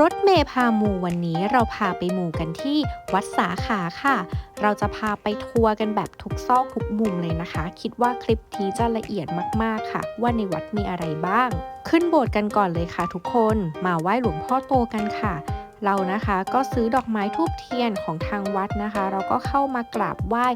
รถเมย์พาหมู่วันนี้เราพาไปหมู่กันที่วัดสาขาค่ะ เราจะพาไปทัวร์กันแบบทุกซอกทุกมุมเลยนะคะ คิดว่าคลิปนี้จะละเอียดมากๆค่ะ ว่าในวัดมีอะไรบ้าง ขึ้นโบสถ์กันก่อนเลยค่ะทุกคนมาไหว้หลวงพ่อโตกันค่ะ เรานะคะก็ซื้อดอกไม้ทูบเทียนของทางวัดนะคะ เราก็เข้ามากราบไหว้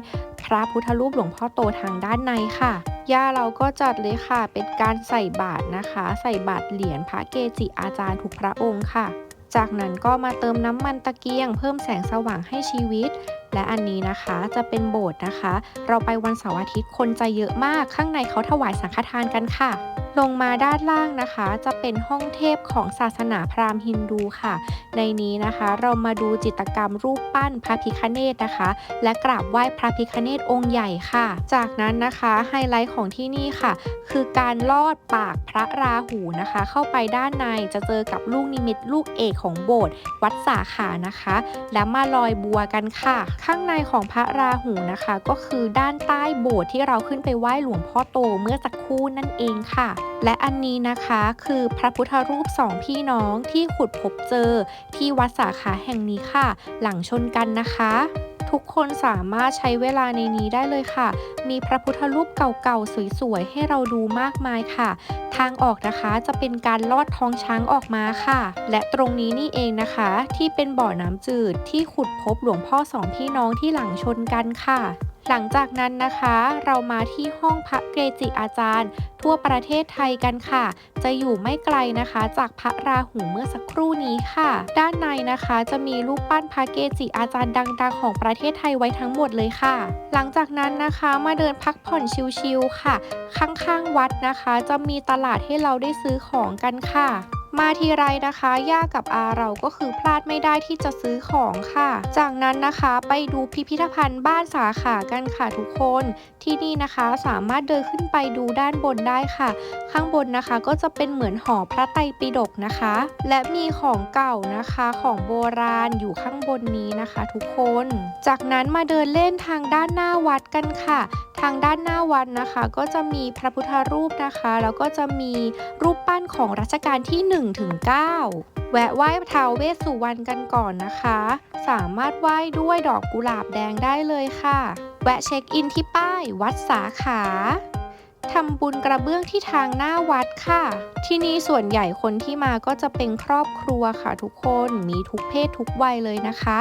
พระพุทธรูปหลวงพ่อโตทางด้านในค่ะย่าเราก็จัดเลยค่ะ เป็นการใส่บาตรนะคะ ใส่บาตรเหรียญพระเกจิอาจารย์ทุกพระองค์ค่ะ จากนั้นก็มาเติมน้ำมันตะเกียง เพิ่มแสงสว่างให้ชีวิต และอันนี้นะคะจะเป็นโบสถ์นะคะ เราไปวันเสาร์อาทิตย์คนจะเยอะมากข้างในเขาถวายสังฆทานกันค่ะ ลงมาด้านล่างนะคะ จะเป็นห้องเทพของศาสนาพราหมณ์ฮินดูค่ะ ในนี้นะคะ เรามาดูจิตรกรรมรูปปั้นพระพิคเนตนะคะ และกราบไหว้พระพิคเนตองค์ใหญ่ค่ะ จากนั้นนะคะไฮไลท์ของที่นี่ค่ะ คือการลอดปากพระราหูนะคะ เข้าไปด้านในจะเจอกับลูกนิมิตลูกเอกของโบสถ์วัดสาขานะคะ และมาลอยบัวกันค่ะ ข้างในของพระราหูนะคะ ก็คือด้านใต้โบสถ์ที่เราขึ้นไปไหว้หลวงพ่อโตเมื่อสักครู่นั่นเองค่ะและอันนี้นะคะคือพระพุทธรูปสองพี่น้องที่ขุดพบเจอที่วัดสาขาแห่งนี้ค่ะ หลังชนกันนะคะ ทุกคนสามารถใช้เวลาในนี้ได้เลยค่ะ มีพระพุทธรูปเก่าๆ สวยๆ ให้เราดูมากมายค่ะ ทางออกนะคะจะเป็นการลอดท้องช้างออกมาค่ะ และตรงนี้นี่เองนะคะ ที่เป็นบ่อน้ำจืดที่ขุดพบหลวงพ่อสองพี่น้องที่หลังชนกันค่ะ หลังจากนั้นนะคะเรามาที่ห้องพระเกจิอาจารย์ ทั่วประเทศไทยกันค่ะ จะอยู่ไม่ไกลนะคะ จากพระราหูเมื่อสักครู่นี้ค่ะ ด้านในนะคะจะมีรูปปั้นพระเกจิอาจารย์ดังๆ ของประเทศไทยไว้ทั้งหมดเลยค่ะ หลังจากนั้นนะคะมาเดินพักผ่อนชิลๆค่ะ ข้างๆวัดนะคะ จะมีตลาดให้เราได้ซื้อของกันค่ะ มาทีไรนะคะย่ากับอาเราก็คือพลาดไม่ได้ที่จะซื้อของค่ะ จากนั้นนะคะไปดูพิพิธภัณฑ์บ้านสาขากันค่ะทุกคน ที่นี่นะคะสามารถเดินขึ้นไปดูด้านบนได้ค่ะ ข้างบนนะคะก็จะเป็นเหมือนหอพระไตรปิฎกนะคะ และมีของเก่านะคะของโบราณอยู่ข้างบนนี้นะคะ ทุกคน จากนั้นมาเดินเล่นทางด้านหน้าวัดกันค่ะ ทางด้านหน้าวัดนะคะ ก็จะมีพระพุทธรูปนะคะ แล้วก็จะมีรูปปั้นของรัชกาลที่ 1 ถึง 9 แวะไหว้ท้าวเวสสุวรรณกันก่อนนะคะ สามารถไหว้ด้วยดอกกุหลาบแดงได้เลยค่ะ แวะเช็คอินที่ป้ายวัดสาขา ทำบุญกระเบื้องที่ทางหน้าวัดค่ะ ที่นี่ส่วนใหญ่คนที่มาก็จะเป็นครอบครัวค่ะทุกคนมีทุกเพศทุกวัยเลยนะคะ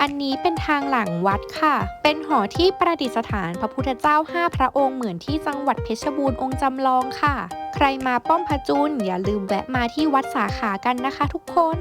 อันนี้เป็นทางหลังวัดค่ะ เป็นหอที่ประดิษฐานพระพุทธเจ้า5พระองค์เหมือนที่จังหวัดเพชรบูรณ์องค์จำลองค่ะ ใครมาป้อมพระจุลอย่าลืมแวะมาที่วัดสาขากันนะคะทุกคน